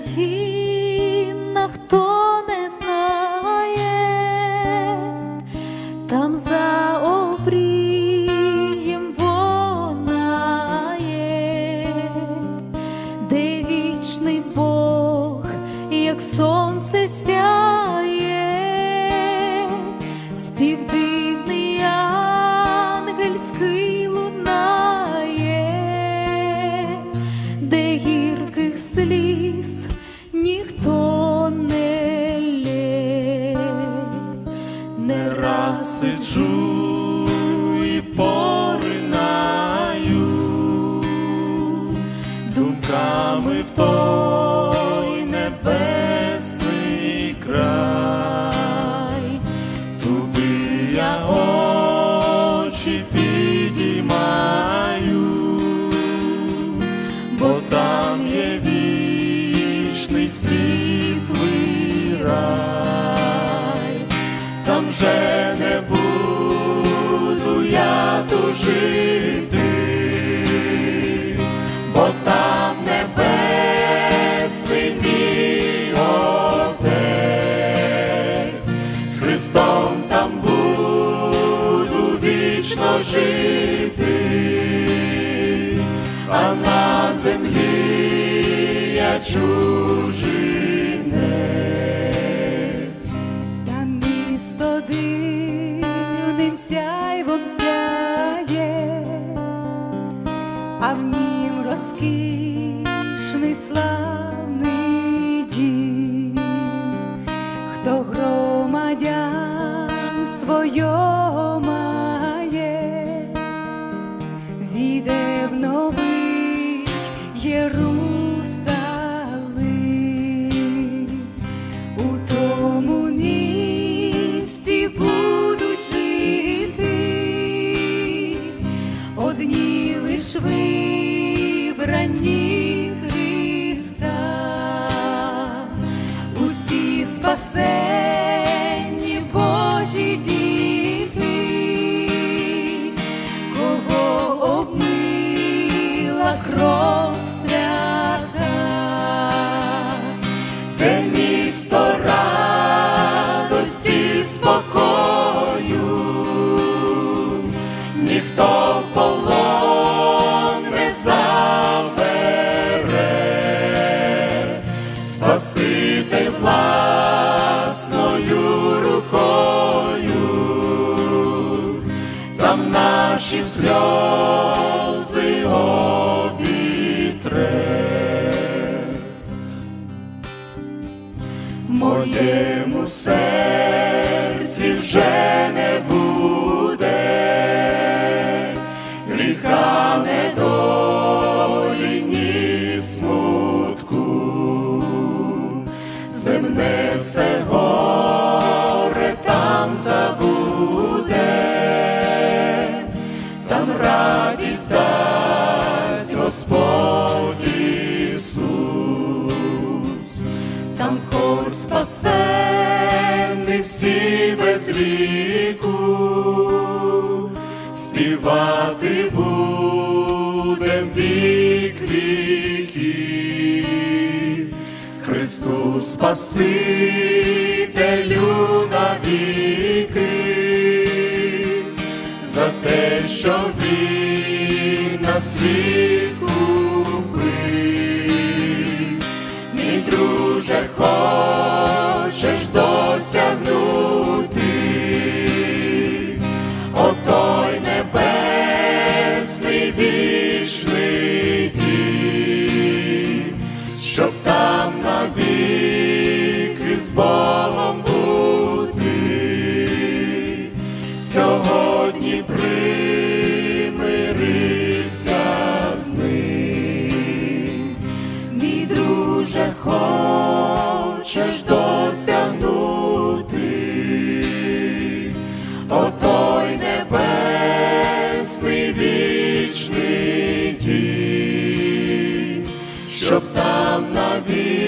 країна, хто не знає, там за обрієм вона є, де вічний Бог, як сонце сяє, співдивний сиджу і поринаю. Думками в той небесний край, туди я очі підіймаю, бо там є вічний світлий з Христом там буду вічно жити, а на землі я чужинець. Громадянство його має, війде в новий Єрусалим. У тому місті будуть жити одні лиш вибрані Христа, усі спасенні love. Земне все горе там забуде, там радість дасть Господь Ісус. Там хор спасенний всі без віку, співати будем вік Христу Спасителю навіки, за те, що Він на світ купив. Мій друже, You.